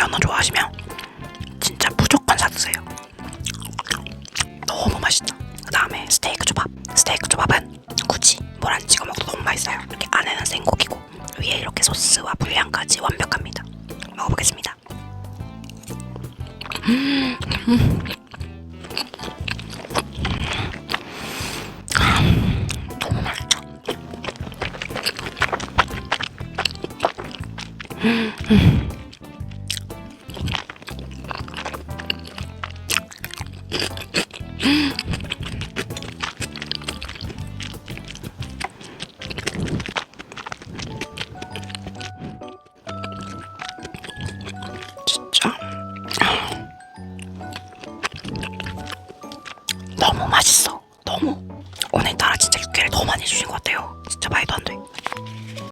연어 좋아하시면 진짜 무조건 사드세요. 너무 맛있죠. 그 다음에 스테이크 조밥. 스테이크 조밥은 굳이 뭘 안 찍어 먹어도 너무 맛있어요. 이렇게 안에는 생고기고 위에 이렇게 소스와 분량까지 완벽합니다. 먹어보겠습니다. 너무. 음, 음. 진짜 너무 맛있어. 너무 오늘따라 진짜 육회를 너무 많이 주신 것 같아요. 진짜 말도 안 돼.